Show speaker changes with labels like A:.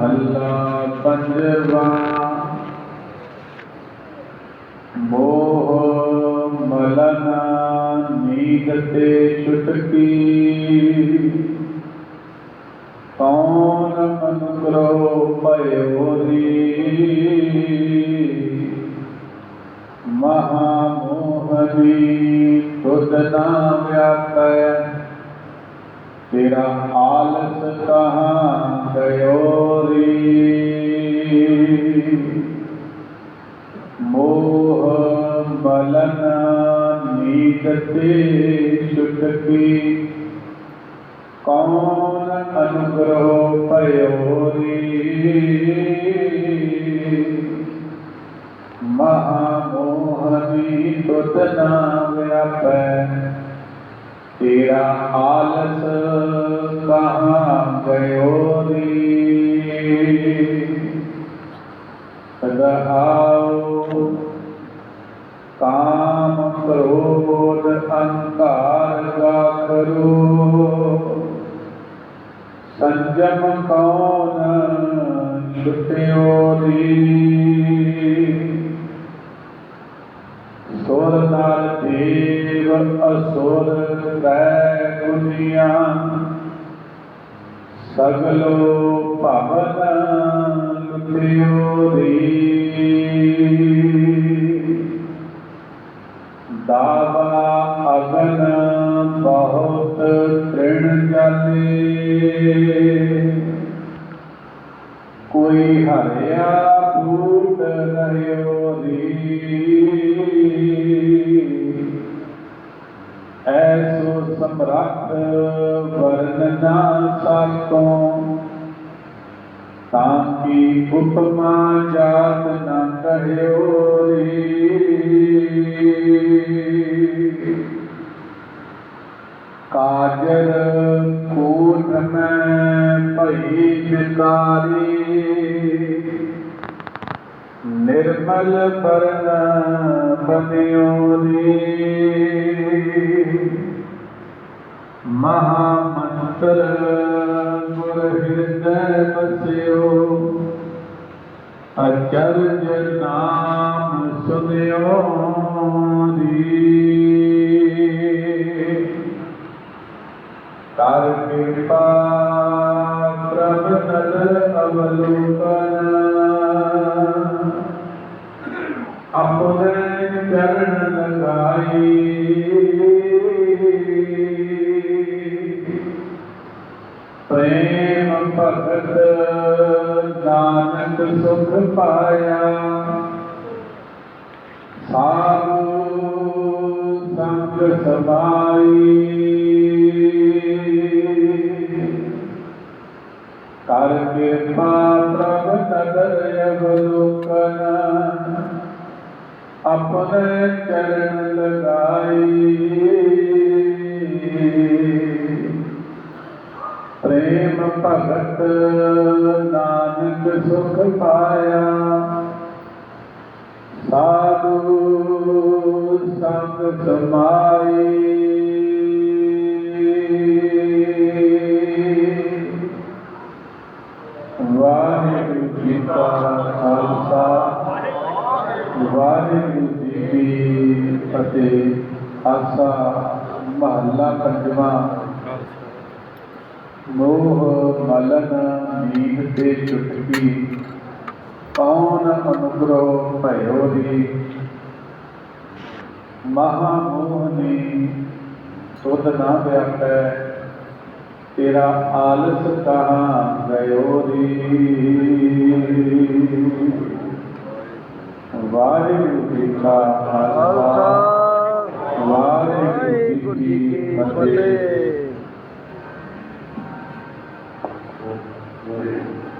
A: ਮਹੱਲਾ ਪੰਜਵਾ। ਮੋਹ ਮਲਨਾ ਨੀਂਦ ਤੇ ਛੁਟਕੀ। ਕੌਣ ਅਨੁਗ੍ਰਹ ਭਇਓ ਰੀ ਤੇਰਾ ਆਲਸ ਕਹਾਂ ਗਇਓ ਮੋਹ ਬਲਨ ਨੀਤ ਤੇ ਛੁਟਕੀ ਕੌਣ ਅਨੁਗ੍ਰਹ ਭਇਓ ਮਹਾ ਮੋਹਨੀ ਤੁਧ ਨਾ ਵਿਆਪੈ ਤੇਰਾ ਆਲਸ ਰਹਾਉ। ਕਾਮ ਕ੍ਰੋਧ ਅਹੰਕਾਰ ਵਾਖਰੂ। ਸੰਜਮ ਕੌਣ ਛੁਟਿਓ ਰੀ ਸੁਰ ਨਰ ਦੇਵ ਅਸੁਰ ਕੈ ਗੁਨੀਆਂ ਸਗਲੋ ਭਵਨ ਲੁਟਿਓ ਰੀ ਦਾਵਾ ਅਗਨ ਬਹੁਤ ਤ੍ਰਿਣ ਜਾਲੇ। ਕੋਈ ਹਰਿਆ ਭੂਤ ਰਹਿਓ ਰੀ ਐਸੋ ਸਮਰੱਥ ਵਰਨ ਨਾ ਤਾਂ ਕੀ ਉਪਮਾ ਜਾਤ ਨਾ ਕਹਿਓ ਰੀ। ਕਾਜਰ ਕੋਟ ਮੈਂ ਭਈ ਬਿਕਾਰੀ ਨਿਰਮਲ ਪਰਨ ਬਨਿਓ ਰੀ। ਮਹਾ ਮੰਤਰ ਅਚਰਜ ਨਾਮ ਸੁਨਿਓ ਰੀ ਕਰ ਕਿਰਪਾ ਪ੍ਰਭ ਨਦਰ ਅਵਲੋਕਨ ਆਪਣੇ ਚਰਨ ਲਗਾਈ। ਪ੍ਰੇਮ ਭਗਤ ਨਾਨਕ ਸੁਖ ਪਾਇਆ ਸਾਧੂ ਸੰਗ ਸਮਾਈ ਕਰ ਕਿਰਪਾ ਪ੍ਰਭ ਨਦਰ ਅਵਲੋਕਨ। ਆਪਣੇ ਪ੍ਰੇਮ ਭਗਤ ਨਾਨਕ ਸੁਖ ਪਾਇਆ। ਸਾਧੂ ਸੰਗ ਸਮਾਈ ਵਾਹਿਗੁਰੂ ਜੀ ਕਾ ਖਾਲਸਾ, ਵਾਹਿਗੁਰੂ ਜੀ ਕੀ ਫਤਿਹ। ਆਸਾ ਮਹੱਲਾ ਪੰਜਵਾਂ ਮੋਹ ਮਲਨ ਨੀਂਦ ਤੇ ਚੁਟਕੀ ਕੌਣ ਅਨੁਗ੍ਰਹ ਭਇਓ ਰੀ ਮਹਾ ਮੋਹਨੀ ਸੁਧ ਨਾ ਵਿਆਪੈ ਤੇਰਾ ਆਲਸ ਕਹਾਂ ਗਇਓ ਰੀ ਵਾਹਿਗੁਰੂ ਜੀ ਕਾ ਖਾਲਸਾ ਵਾਹਿਗੁਰੂ ਜੀ ਕੀ ਫਤਿਹ। Amen.